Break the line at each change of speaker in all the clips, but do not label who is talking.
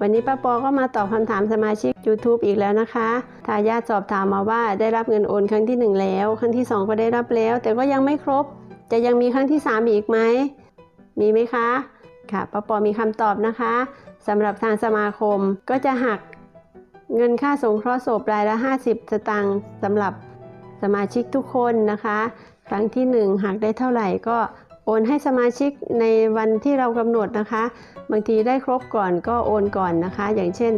วันนี้ป้าปอก็มาตอบคำถามสมาชิก YouTube อีกแล้วนะคะ ทายาทสอบถามมาว่าได้รับเงินโอนครั้งที่หนึ่งแล้ว ครั้งที่สองก็ได้รับแล้ว แต่ก็ยังไม่ครบ จะยังมีครั้งที่สามอีกไหม มีไหมคะ ค่ะป้าปอมีคำตอบนะคะสำหรับทางสมาคมก็จะหักเงินค่าสงเคราะห์ศพรายละ 50 สตางค์สำหรับสมาชิกทุกคนนะคะ ครั้งที่ 1หักได้เท่าไหร่ก็ โอนให้สมาชิกในวันที่เรากำหนดนะคะ บางทีได้ครบก่อนก็โอนก่อนนะคะ อย่างเช่น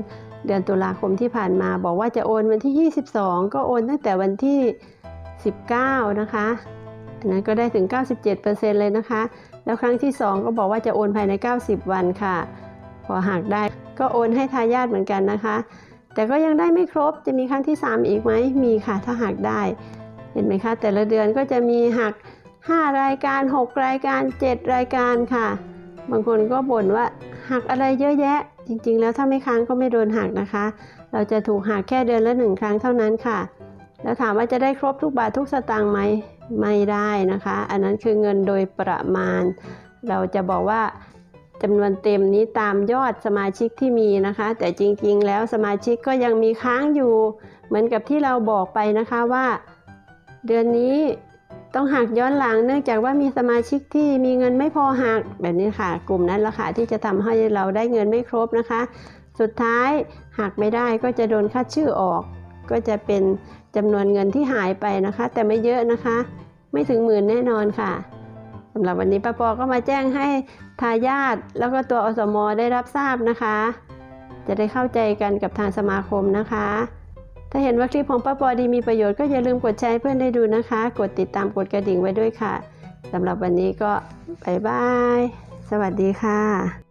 เดือนตุลาคมที่ผ่านมา บอกว่าจะโอนวันที่ 22 ก็โอนตั้งแต่วันที่ 19 นะคะอันนั้นก็ได้ถึง 97%เลยนะคะ แล้วครั้งที่ 2 ก็บอกว่าจะโอนภายใน 90 วันค่ะ พอหักได้ก็โอนให้ทายาทเหมือนกันนะคะ แต่ก็ยังได้ไม่ครบจะมีครั้งที่ 3 อีกไหมมีค่ะถ้าหักได้ เห็นไหมคะ แต่ละเดือนก็จะมีหัก 5 รายการ 6 รายการ 7 รายการค่ะ บางคนก็บ่นว่าหักอะไรเยอะแยะ จริงๆ แล้วถ้าไม่ค้างก็ไม่โดนหักนะคะ เราจะถูกหักแค่เดือนละหนึ่งครั้งเท่านั้นค่ะ แล้วถามว่าจะได้ครบทุกบาททุกสตางค์ไหมไม่ได้นะคะ อันนั้นคือเงินโดยประมาณ เราจะบอกว่าจำนวนเต็มนี้ตามยอดสมาชิกที่มีนะคะ แต่จริงๆ แล้วสมาชิกก็ยังมีค้างอยู่ เหมือนกับที่เราบอกไปนะคะว่า เดือนนี้ ต้องหักย้อนหลังเนื่องจากว่ามีสมาชิกที่มีเงินไม่พอหักแบบนี้ค่ะ กลุ่มนั้นละค่ะที่จะทำให้เราได้เงินไม่ครบนะคะ สุดท้ายหักไม่ได้ก็จะโดนคัดชื่อออก ก็จะเป็นจำนวนเงินที่หายไปนะคะ แต่ไม่เยอะนะคะ ไม่ถึงหมื่นแน่นอนค่ะสำหรับวันนี้ป้าปอก็มาแจ้งให้ทายาทแล้วก็ตัวอสมได้รับทราบนะคะ จะได้เข้าใจกันกับทางสมาคมนะคะ ถ้าเห็นว่าคลิปของป้าปอดีมีประโยชน์ก็อย่าลืมกดแชร์เพื่อนได้ดูนะคะ กดติดตามกดกระดิ่งไว้ด้วยค่ะสำหรับวันนี้ก็บายบาย สวัสดีค่ะ